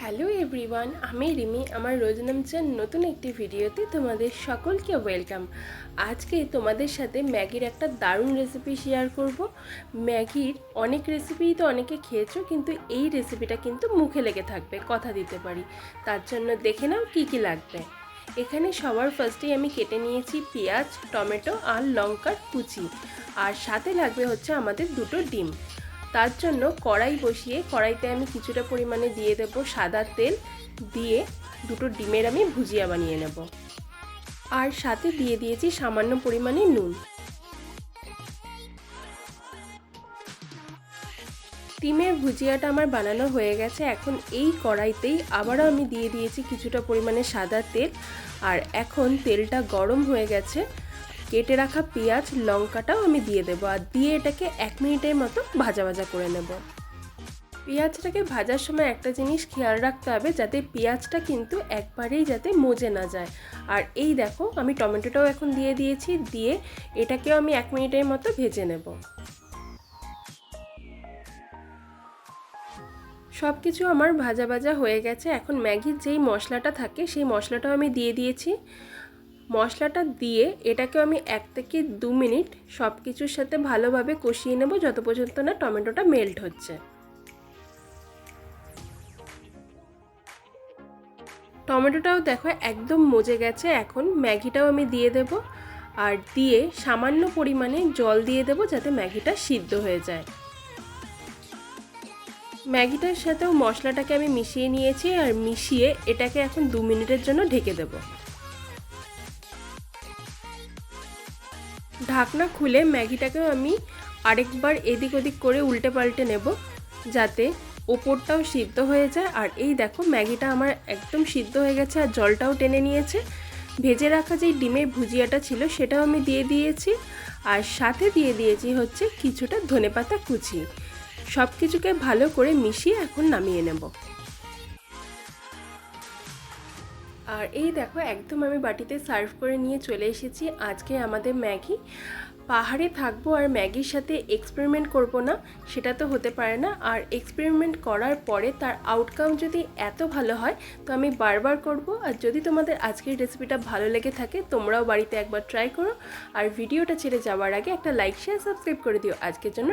Hello everyone, আমি রিমি, আমার রোজনামচার নতুন একটি ভিডিওতে তোমাদের সকলকে ওয়েলকাম। আজকে তোমাদের সাথে ম্যাগির একটা দারুণ রেসিপি শেয়ার করব। ম্যাগির অনেক রেসিপিই তো অনেকে খেয়েছো, কিন্তু এই রেসিপিটা কিন্তু মুখে লেগে থাকবে, কথা দিতে পারি। তার জন্য দেখে নাও কী কী লাগবে। এখানে সবার ফার্স্টেই আমি কেটে নিয়েছি পেঁয়াজ, টমেটো আর লঙ্কার কুচি। আর সাথে লাগবে হচ্ছে আমাদের দুটো ডিম। তার জন্য কড়াই বসিয়ে, কড়াইতে আমি কিছুটা পরিমাণে দিয়ে দেব সাদা তেল। দিয়ে দুটো ডিমের আমি ভুজিয়া বানিয়ে নেব। আর সাথে দিয়ে দিয়েছি সামান্য পরিমাণে নুন। ডিমের ভুজিয়াটা আমার বানানো হয়ে গেছে। এখন এই কড়াইতেই আবারও আমি দিয়ে দিয়েছি কিছুটা পরিমাণে সাদা তেল। আর এখন তেলটা গরম হয়ে গেছে। কেটে রাখা পেঁয়াজ, লঙ্কাটাও আমি দিয়ে দেবো আর দিয়ে এটাকে এক মিনিটের মতো ভাজা ভাজা করে নেব। পেঁয়াজটাকে ভাজার সময় একটা জিনিস খেয়াল রাখতে হবে যাতে পেঁয়াজটা কিন্তু একবারেই যাতে মজে না যায়। আর এই দেখো, আমি টমেটোটাও এখন দিয়ে দিয়েছি, দিয়ে এটাকেও আমি এক মিনিটের মতো ভেজে নেব। সব কিছু আমার ভাজা ভাজা হয়ে গেছে। এখন ম্যাগির যেই মশলাটা থাকে, সেই মশলাটাও আমি দিয়ে দিয়েছি। মশলাটা দিয়ে এটাকেও আমি এক থেকে দু মিনিট সব কিছুর সাথে ভালোভাবে কষিয়ে নেব যত পর্যন্ত না টমেটোটা মেল্ট হচ্ছে। টমেটোটাও দেখো একদম মজে গেছে, এখন ম্যাগিটাও আমি দিয়ে দেব আর দিয়ে সামান্য পরিমাণে জল দিয়ে দেব যাতে ম্যাগিটা সিদ্ধ হয়ে যায়। ম্যাগিটার সাথেও মশলাটাকে আমি মিশিয়ে নিয়েছি আর মিশিয়ে এটাকে এখন দু মিনিটের জন্য ঢেকে দেবো। ঢাকনা খুলে ম্যাগিটাকেও আমি আরেকবার এদিক ওদিক করে উল্টে পাল্টে নেব যাতে ওপরটাও সিদ্ধ হয়ে যায়। আর এই দেখো, ম্যাগিটা আমার একদম সিদ্ধ হয়ে গেছে আর জলটাও টেনে নিয়েছে। ভেজে রাখা যেই ডিমের ভুজিয়াটা ছিল, সেটাও আমি দিয়ে দিয়েছি। আর সাথে দিয়ে দিয়েছি হচ্ছে কিছুটা ধনেপাতা কুচি। সব কিছুকে ভালো করে মিশিয়ে এখন নামিয়ে নেব। আর এই দেখো, একদম আমি বাটিতে সার্ভ করে নিয়ে চলে এসেছি। আজকে আমাদের ম্যাগি। পাহাড়ে থাকব আর ম্যাগির সাথে এক্সপেরিমেন্ট করব না, সেটা তো হতে পারে না। আর এক্সপেরিমেন্ট করার পরে তার আউটকাম যদি এত ভালো হয়, তো আমি বারবার করব। আর যদি তোমাদের আজকের রেসিপিটা ভালো লেগে থাকে, তোমরাও বাড়িতে একবার ট্রাই করো। আর ভিডিওটা ছেড়ে যাওয়ার আগে একটা লাইক শেয়ার সাবস্ক্রাইব করে দিও। আজকের জন্য